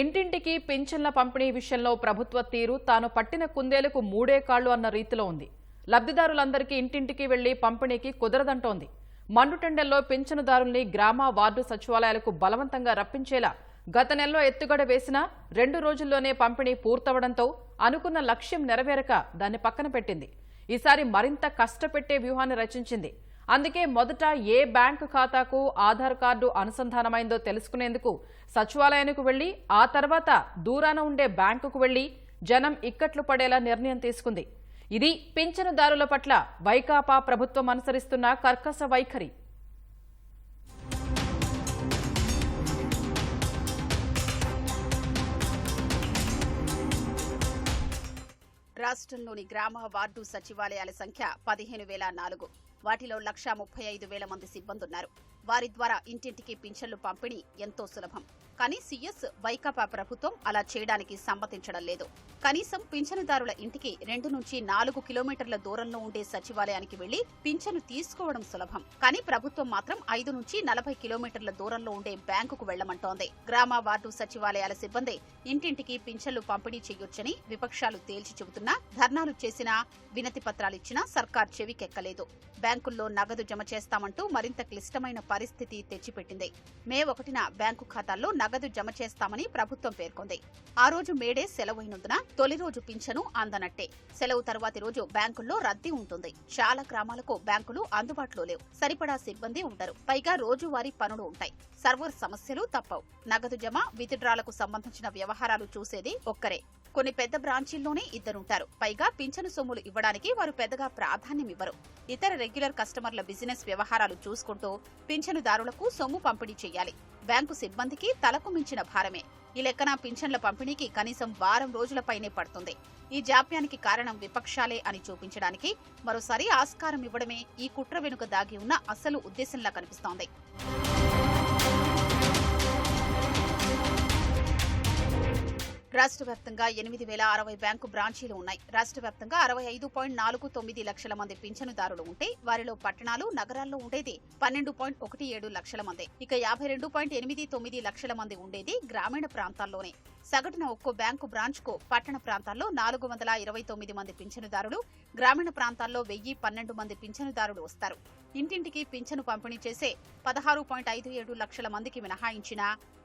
ఇంటింటికి పింఛన్ల పంపిణీ విషయంలో ప్రభుత్వ తీరు తాను పట్టిన కుందేలకు మూడే కాళ్ళు అన్న రీతిలో ఉంది. లబ్ధిదారులందరికీ ఇంటింటికి వెళ్ళి పంపిణీకి కుదరదంటోంది. మండుటెండల్లో పింఛనుదారుల్ని గ్రామ వార్డు సచివాలయాలకు బలవంతంగా రప్పించేలా గత నెలలో ఎత్తుగడ వేసినా రెండు రోజుల్లోనే పంపిణీ పూర్తవడంతో అనుకున్న లక్ష్యం నెరవేరక దాన్ని పక్కన పెట్టింది. ఈసారి మరింత కష్టపెట్టే వ్యూహాన్ని రచించింది. అందుకే మొదట ఏ బ్యాంకు ఖాతాకు ఆధార్ కార్డు అనుసంధానమైందో తెలుసుకునేందుకు సచివాలయానికి వెళ్ళి ఆ తర్వాత దూరాన ఉండే బ్యాంకుకు వెళ్ళి జనం ఇక్కట్లు పడేలా నిర్ణయం తీసుకుంది. ఇది పింఛనుదారుల పట్ల వైకాపా ప్రభుత్వం అనుసరిస్తున్న కర్కశ వైఖరి. రాష్ట్రంలోని గ్రామ వార్డు సచివాలయాల సంఖ్య పదిహేను వేల నాలుగు. వాటిలో లక్షా ముప్పై ఐదు వేల మంది సిబ్బందున్నారు. వారి ద్వారా ఇంటింటికి పింఛన్లు పంపిణీ ఎంతో సులభం. కానీ సీఎస్ వైకాపా ప్రభుత్వం అలా చేయడానికి సమ్మతించడం లేదు. కనీసం పింఛనుదారుల ఇంటికి రెండు నుంచి నాలుగు కిలోమీటర్ల దూరంలో ఉండే సచివాలయానికి వెళ్ళి పింఛను తీసుకోవడం సులభం. కానీ ప్రభుత్వం మాత్రం ఐదు నుంచి నలభై కిలోమీటర్ల దూరంలో ఉండే బ్యాంకుకు వెళ్ళమంటోంది గ్రామ వార్డు సచివాలయాల సిబ్బంది ఇంటింటికి పింఛన్లు పంపిణీ చేయొచ్చని విపక్షాలు తేల్చి చెబుతున్నా ధర్నాలు చేసినా వినతి పత్రాలిచ్చినా సర్కార్ చెవికెక్కలేదు. బ్యాంకుల్లో నగదు జమ చేస్తామంటూ మరింత క్లిష్టమైన పరిస్థితి తెచ్చిపెట్టింది. మే ఒకటిన బ్యాంకు ఖాతాల్లో నగదు జమ చేస్తామని ప్రభుత్వం పేర్కొంది. ఆ రోజు మేడే సెలవైనందున తొలి రోజు పింఛను అందనట్టే. సెలవు తర్వాతి రోజు బ్యాంకుల్లో రద్దీ ఉంటుంది. చాలా గ్రామాలకు బ్యాంకులు అందుబాటులో లేవు. సరిపడా సిబ్బంది ఉండరు. పైగా రోజువారీ పనులు ఉంటాయి. సర్వర్ సమస్యలు తప్పవు. నగదు జమ విత్డ్రాలకు సంబంధించిన వ్యవహారాలు చూసేది ఒక్కరే. కొన్ని పెద్ద బ్రాంచీల్లోనే ఇద్దరుంటారు. పైగా పింఛను సొమ్ములు ఇవ్వడానికి వారు పెద్దగా ప్రాధాన్యం ఇవ్వరు ఇతర రెగ్యులర్ కస్టమర్ల బిజినెస్ వ్యవహారాలు చూసుకుంటూ పింఛనుదారులకు సొమ్ము పంపిణీ చేయాలి. బ్యాంకు సిబ్బందికి తలకు మించిన భారమే. ఈ లెక్కన పింఛన్ల పంపిణీకి కనీసం వారం రోజులపైనే పడుతుంది. ఈ జాప్యానికి కారణం విపక్షాలే అని చూపించడానికి మరోసారి ఆస్కారం ఇవ్వడమే ఈ కుట్ర వెనుక దాగి ఉన్న అసలు ఉద్దేశంలా కనిపిస్తోంది. రాష్ట్ర వ్యాప్తంగా ఎనిమిది వేల అరవై బ్యాంకు బ్రాంచీలు ఉన్నాయి. రాష్ట్ర వ్యాప్తంగా అరవై ఐదు పాయింట్ నాలుగు తొమ్మిది లక్షల మంది పింఛనుదారులు ఉంటే వారిలో పట్టణాలు నగరాల్లో ఉండేది పన్నెండు పాయింట్ ఒకటి ఏడు లక్షల మంది. ఇక యాభై రెండు పాయింట్ ఎనిమిది తొమ్మిది లక్షల మంది ఉండేది గ్రామీణ ప్రాంతాల్లోనే. సగటున ఒక్కో బ్యాంకు బ్రాంచ్కు పట్టణ ప్రాంతాల్లో నాలుగు వందల ఇరవై తొమ్మిది మంది పింఛనుదారులు గ్రామీణ ప్రాంతాల్లో వెయ్యి పన్నెండు మంది పింఛనుదారులు వస్తారు. ఇంటింటికి పింఛను పంపిణీ చేసే పదహారు పాయింట్ ఐదు ఏడు లక్షల మందికి మినహాయించిన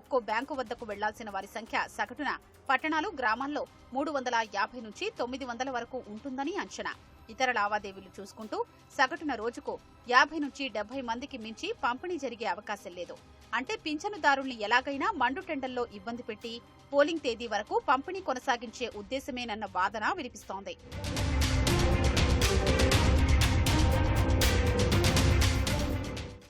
ఒక్కో బ్యాంకు వద్దకు వెళ్ళాల్సిన వారి సంఖ్య సగటున పట్టణాలు గ్రామాల్లో మూడు వందల యాభై నుంచి తొమ్మిది వందల వరకు ఉంటుందని అంచనా. ఇతర లావాదేవీలు చూసుకుంటూ సగటున రోజుకు యాభై నుంచి డెబ్బై మందికి మించి పంపిణీ జరిగే అవకాశం లేదు. అంటే పింఛనుదారుల్ని ఎలాగైనా మండు టెండల్లో ఇబ్బంది పెట్టి పోలింగ్ తేదీ వరకు పంపిణీ కొనసాగించే ఉద్దేశమేనన్న వాదన వినిపిస్తోంది.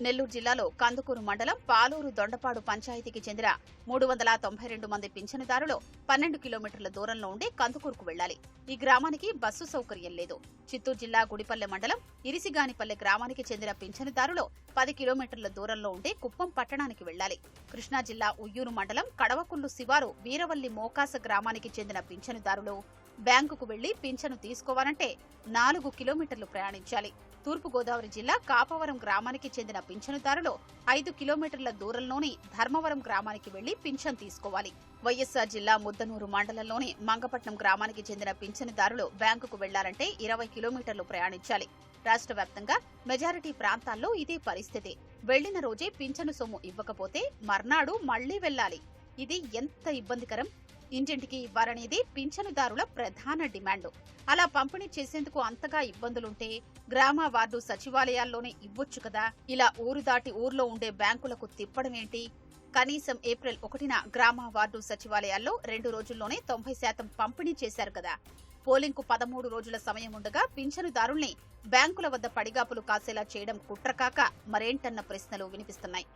నెల్లూరు జిల్లాలో కందుకూరు మండలం పాలూరు దొండపాడు పంచాయతీకి చెందిన మూడు వందల తొంభై రెండు మంది పింఛనుదారులు పన్నెండు కిలోమీటర్ల దూరంలో ఉండే కందుకూరుకు వెళ్ళాలి ఈ గ్రామానికి బస్సు సౌకర్యం లేదు. చిత్తూరు జిల్లా గుడిపల్లె మండలం ఇరిసిగానిపల్లె గ్రామానికి చెందిన పింఛనుదారులు పది కిలోమీటర్ల దూరంలో ఉండే కుప్పం పట్టణానికి వెళ్ళాలి కృష్ణా జిల్లా ఉయ్యూరు మండలం కడవకుల్లు శివారు వీరవల్లి మోకాస గ్రామానికి చెందిన పింఛనుదారులు బ్యాంకుకు వెళ్ళి పింఛను తీసుకోవాలంటే నాలుగు కిలోమీటర్లు ప్రయాణించాలి. తూర్పుగోదావరి జిల్లా కాపవరం గ్రామానికి చెందిన పింఛనుదారులు ఐదు కిలోమీటర్ల దూరంలోని ధర్మవరం గ్రామానికి వెళ్ళి పింఛన్ తీసుకోవాలి. వైఎస్సార్ జిల్లా ముద్దనూరు మండలంలోని మంగపట్నం గ్రామానికి చెందిన పింఛనుదారులు బ్యాంకుకు వెళ్ళాలంటే ఇరవై కిలోమీటర్లు ప్రయాణించాలి. రాష్ట్ర వ్యాప్తంగా మెజారిటీ ప్రాంతాల్లో ఇదే పరిస్థితి. వెళ్ళిన రోజే పింఛను సొమ్ము ఇవ్వకపోతే మర్నాడు మళ్ళీ వెళ్ళాలి ఇది ఎంత ఇబ్బందికరం? ఇంటింటికి ఇవ్వాలనేది పింఛనుదారుల ప్రధాన డిమాండ్. అలా పంపిణీ చేసేందుకు అంతగా ఇబ్బందులుంటే గ్రామ వార్డు సచివాలయాల్లోనే ఇవ్వొచ్చు కదా. ఇలా ఊరు దాటి ఊర్లో ఉండే బ్యాంకులకు తిప్పడమేంటి కనీసం ఏప్రిల్ ఒకటిన గ్రామ వార్డు సచివాలయాల్లో రెండు రోజుల్లోనే తొంభై శాతం పంపిణీ చేశారు కదా. పోలింగ్కు పదమూడు రోజుల సమయం ఉండగా పింఛనుదారుల్ని బ్యాంకుల వద్ద పడిగాపులు కాసేలా చేయడం కుట్రకాక మరేంటన్న ప్రశ్నలు వినిపిస్తున్నాయి.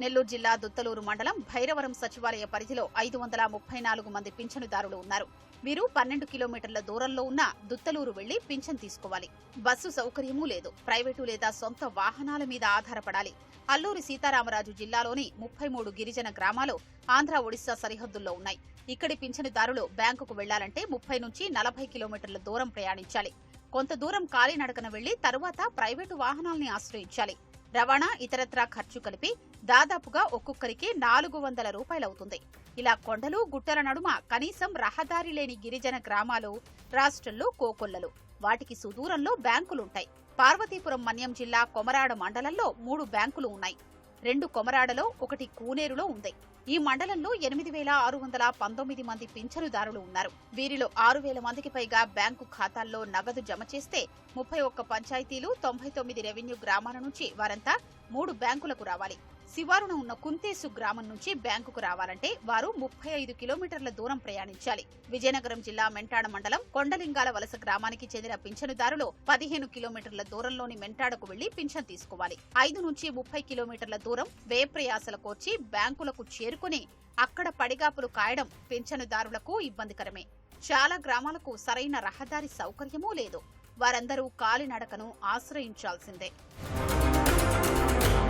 నెల్లూరు జిల్లా దుత్తలూరు మండలం భైరవరం సచివాలయ పరిధిలో ఐదు వందల ముప్పై నాలుగు మంది పింఛనుదారులు ఉన్నారు. వీరు పన్నెండు కిలోమీటర్ల దూరంలో ఉన్న దుత్తలూరు వెళ్ళి పింఛన్ తీసుకోవాలి. బస్సు సౌకర్యమూ లేదు. ప్రైవేటు లేదా సొంత వాహనాల మీద ఆధారపడాలి. అల్లూరి సీతారామరాజు జిల్లాలోని ముప్పై మూడు గిరిజన గ్రామాలు ఆంధ్ర ఒడిశా సరిహద్దుల్లో ఉన్నాయి. ఇక్కడి పింఛనుదారులు బ్యాంకుకు వెళ్ళాలంటే ముప్పై నుంచి నలభై కిలోమీటర్ల దూరం ప్రయాణించాలి. కొంత దూరం కాలినడకన వెళ్ళి తరువాత ప్రైవేటు వాహనాల్ని ఆశ్రయించాలి. రవాణా ఇతరత్రా ఖర్చు కలిపి దాదాపుగా ఒక్కొక్కరికి నాలుగు వందల రూపాయలవుతుంది. ఇలా కొండలు గుట్టల నడుమ కనీసం రహదారి లేని గిరిజన గ్రామాలు రాష్ట్రంలో కోకొల్లలు. వాటికి సుదూరంలో బ్యాంకులుంటాయి. పార్వతీపురం మన్యం జిల్లా కొమరాడ మండలంలో మూడు బ్యాంకులు ఉన్నాయి. రెండు కొమరాడలో ఒకటి కూనేరులో ఉంది. ఈ మండలంలో ఎనిమిది వేల ఆరు వందల పంతొమ్మిది మంది పింఛనుదారులు ఉన్నారు. వీరిలో ఆరు వేల మందికి పైగా బ్యాంకు ఖాతాల్లో నగదు జమ చేస్తే ముప్పై ఒక్క పంచాయతీలు తొంభై తొమ్మిది రెవెన్యూ గ్రామాల నుంచి వారంతా మూడు బ్యాంకులకు రావాలి. శివారున ఉన్న కుంతేసు గ్రామం నుంచి బ్యాంకుకు రావాలంటే వారు ముప్పై ఐదు కిలోమీటర్ల దూరం ప్రయాణించాలి. విజయనగరం జిల్లా మెంటాడ మండలం కొండలింగాల వలస గ్రామానికి చెందిన పింఛనుదారులు పదిహేను కిలోమీటర్ల దూరంలోని మెంటాడకు వెళ్ళి పింఛన్ తీసుకోవాలి. ఐదు నుంచి ముప్పై కిలోమీటర్ల దూరం వ్యయప్రయాసల కోర్చి బ్యాంకులకు చేరుకుని అక్కడ పడిగాపులు కాయడం పింఛనుదారులకు ఇబ్బందికరమే. చాలా గ్రామాలకు సరైన రహదారి సౌకర్యమూ లేదు. వారందరూ కాలినడకను ఆశ్రయించాల్సిందే.